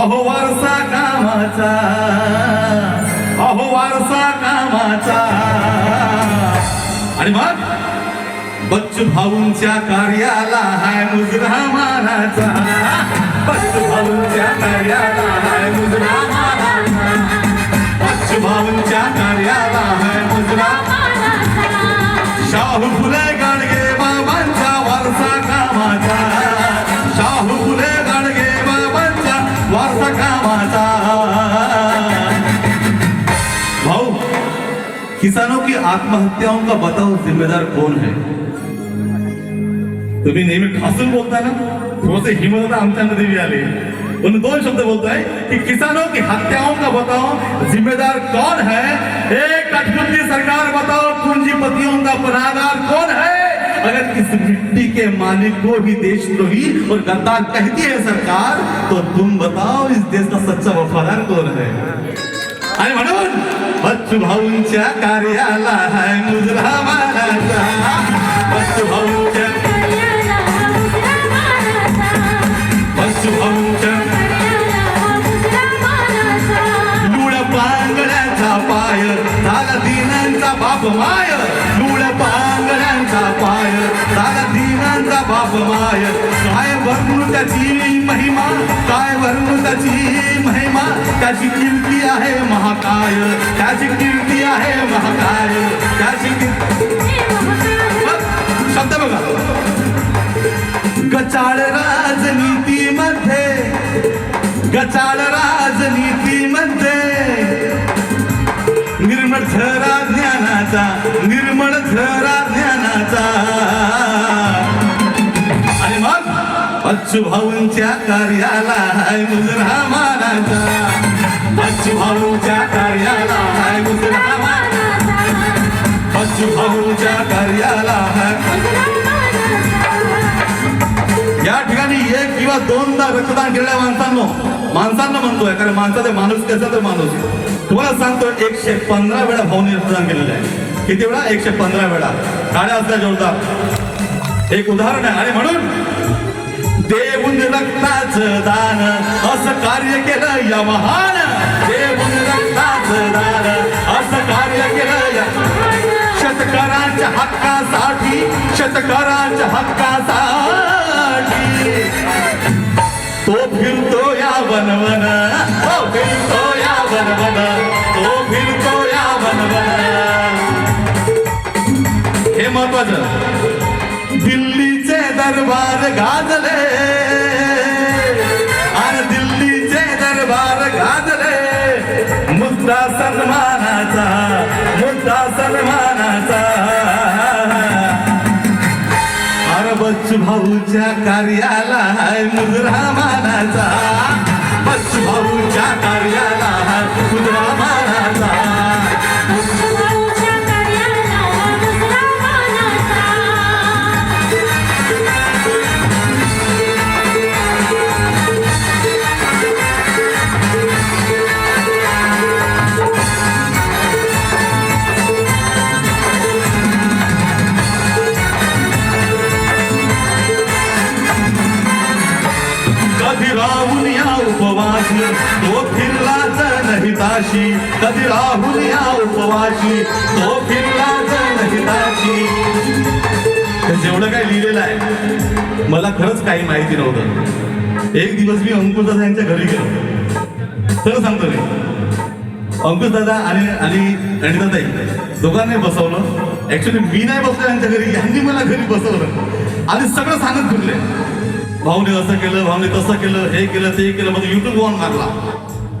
अहो वारसा कामाचा. अहो वारसा कामाचा. आणि मग बच्चू भाऊंच्या कार्याला हाय मुजरा मानाचा. बच्चू भाऊंच्या कार्याला हाय मुजरा मानाचा. बच्चू भाऊंच्या कार्याला हाय मुजरा शाहू किसानों की आत्महत्याओं का बताओ जिम्मेदार कौन है? तुम्ही नेहमी ठासून बोलताय ना? थोडसे हिमत आमच्यामध्ये भी आले पण दोन शब्द बोलताय कि किसानों की हत्याओं का बताओ जिम्मेदार कौन है? एक कठपुतली सरकार बताओ, पूंजीपतियों का पनाहगार कौन है? अगर इस मिट्टी के मालिक को भी देशद्रोही और गद्दार कहती है सरकार तो तुम बताओ इस देश का सच्चा वफादार कौन है? आणि म्हणून बच्चू भाऊंच्या कार्याला हाय मुजरा मानाचा बच्चू भाऊंच्या बच्चू भाऊंच्या पांगड्यांचा पाय झाला दिनांचा बाप माय. लुड पांगड्यांचा पाय झाला दिनांचा बाप माय. काय वरून त्याची महिमा? काय वरून त्याची महिमा? त्याची कीर्ती आहे महाकाय. त्याची कीर्ती आहे महाकाय. त्याची शब्द बघा. गचाळ राजनी भाऊंच्या कार्याला हाय मुजरा मानाचा बच्चू भाऊंच्या कार्याला हाय मुजरा मानाचा बच्चू भाऊंच्या कार्याला हाय या ठिकाणी एक किंवा दोनदा रक्तदान केलेल्या माणसांनो माणसांना म्हणतोय कारण माणसाचा माणूस कसा तर माणूस. तुम्हाला सांगतो एकशे पंधरा वेळा भाऊने रक्तदान केलेलं आहे. किती वेळा? एकशे पंधरा वेळा. गाड्या असल्या जोरदार. एक उदाहरण आहे. आणि म्हणून देऊन रक्ताचं दान असं कार्य केलं या महान. देऊन रक्ताच दान असं कार्य केलं या शेतकऱ्यांच्या हक्कासाठी शतकरांच्या हक्कासाठी. तो फिरतो या वनवन तो फिरतो या बनवन तो फिरतो या वनवन. हे महत्वाचं. दिल्ली दरबार गाजले आणि दिल्लीचे दरबार गाजले मुद्दा सन्मानाचा मुद्दा सन्मानाचा. अरे बच्चू भाऊच्या कार्याला मुद्रा मानाचा काशी कधी राहुल या उपवाशी तो फिरला जनहिताशी जेवढं काय लिहिलेलं आहे मला खरंच काही माहिती नव्हतं. एक दिवस मी अंकुश दादा यांच्या घरी गेलो. खरं सांगतो मी. अंकुश दादा आणि आणि अनिताताई दोघांनी बसवलं. ऍक्च्युली मी नाही बसलो यांच्या घरी यांनी मला घरी बसवलं. आणि सगळं सांगत फिरले. भाऊने असं केलं भाऊने तसं केलं हे केलं ते केलं मग युट्यूब ऑन मारला.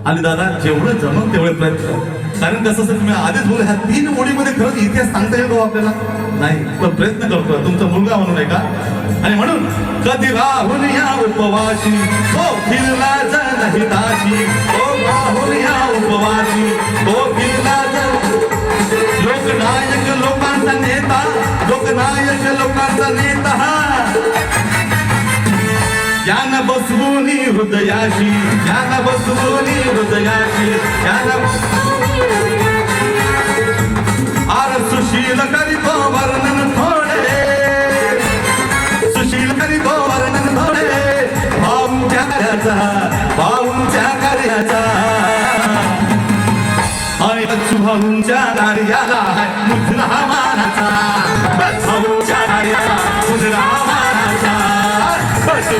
आणि दादा जेवढं जमत तेवढे प्रयत्न कारण कसं असं तुम्ही आधीच बोल ह्या तीन ओळीमध्ये खरंच इतिहास सांगता येईल आपल्याला? नाही पण प्रयत्न करतो तुमचा मुलगा म्हणून आहे का? आणि म्हणून कधी राहुल या उपवाशी हो फिरला जा नाही दाशी राहुल या उपवाशी तो फिरला जा लोकनायक लोकांचा नेता लोकनायक लोकांचा नेता ज्ञान बसवूनी हृदयाशी ज्ञान बसवूनी हृदयाशी ज्ञान आर सुशील करीतो वर्णन थोडे. सुशील करीतो वर्णन थोडे. भाऊंच्या कार्याचा भाऊंच्या कार्याचा आणि भाऊंच्या कार्याला मुसला मानाचा. भाऊंच्या कार्याला